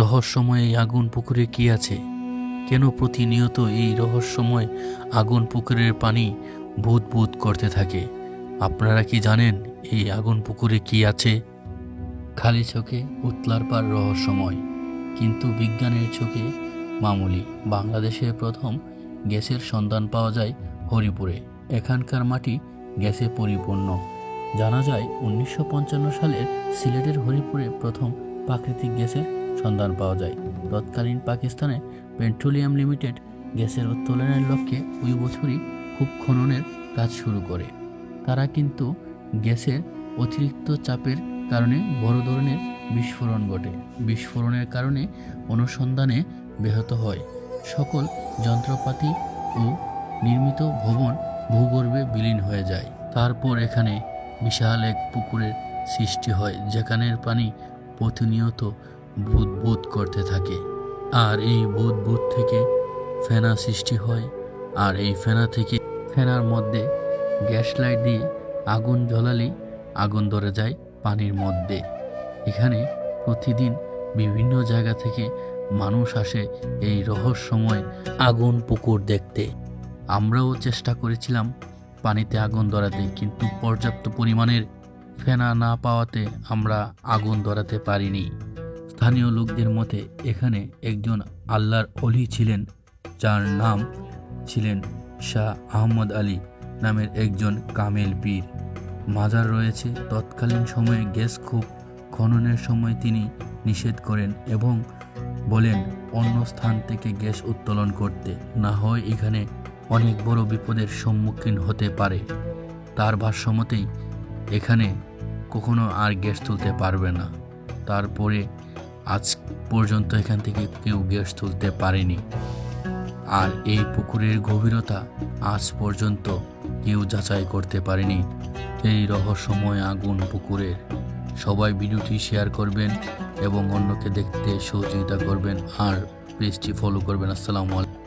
রহস্যময় এই আগুন পুকুরে কি আছে? কেন প্রতিনিয়ত এই রহস্যময় আগুন পুকুরের পানি ভূত ভূত করতে থাকে? আপনারা কি জানেন এই আগুন পুকুরে কি আছে? খালি চোখে উতলার পার রহস্যময়, কিন্তু বিজ্ঞানের চোখে মামুলি। বাংলাদেশে প্রথম গ্যাসের সন্ধান পাওয়া যায় হরিপুরে। এখানকার মাটি গ্যাসে পরিপূর্ণ। জানা যায় উনিশশো পঞ্চান্ন সালের সিলেটের হরিপুরে প্রথম প্রাকৃতিক গ্যাসের সন্ধান পাওয়া যায়। তৎকালীন পাকিস্তানে পেট্রোলিয়াম লিমিটেড গ্যাসের উত্তোলনের লক্ষ্যে ওই বছরই খুব খননের কাজ শুরু করে। তারা কিন্তু গ্যাসের অতিরিক্ত চাপের কারণে বড় ধরনের বিস্ফোরণ ঘটে। বিস্ফোরণের কারণে অনুসন্ধানে ব্যাহত হয়। সকল যন্ত্রপাতি ও নির্মিত ভবন ভূগর্ভে বিলীন হয়ে যায়। তারপর এখানে বিশাল এক পুকুরের সৃষ্টি হয়, যেখানের পানি প্রতিনিয়ত ভূত ভূত করতে থাকে। আর এই ভূত ভূত থেকে ফেনা সৃষ্টি হয়, আর এই ফেনা থেকে ফেনার মধ্যে গ্যাস লাইট দিয়ে আগুন জ্বলালেই আগুন ধরে যায় পানির মধ্যে। এখানে প্রতিদিন বিভিন্ন জায়গা থেকে মানুষ আসে এই রহস্যময় আগুন পুকুর দেখতে। আমরাও চেষ্টা করেছিলাম পানিতে আগুন ধরাতে, কিন্তু পর্যাপ্ত পরিমাণের ফেনা না পাওয়াতে আমরা আগুন ধরাতে পারিনি। স্থানীয় লোকদের মতে, এখানে একজন আল্লাহর অলি ছিলেন, যার নাম ছিলেন শাহ আহমদ আলী নামের একজন কামেল পীর। মাজার রয়েছে। তৎকালীন সময়ে গ্যাস খুব খননের সময় তিনি নিষেধ করেন এবং বলেন, অন্য স্থান থেকে গ্যাস উত্তোলন করতে। না হয় এখানে অনেক বড় বিপদের সম্মুখীন হতে পারে। তার ভাষ্যমতেই এখানে কখনো আর গ্যাস তুলতে পারবে না। তারপরে আজ পর্যন্ত এখান থেকে কেউ গ্যাস তুলতে পারেনি। আর এই পুকুরের গভীরতা আজ পর্যন্ত কেউ যাচাই করতে পারেনি। এই রহস্যময় আগুন পুকুরের। সবাই ভিডিওটি শেয়ার করবেন এবং অন্যকে দেখতে সহযোগিতা করবেন। আর পেজটি ফলো করবেন। আসসালামু আলাইকুম।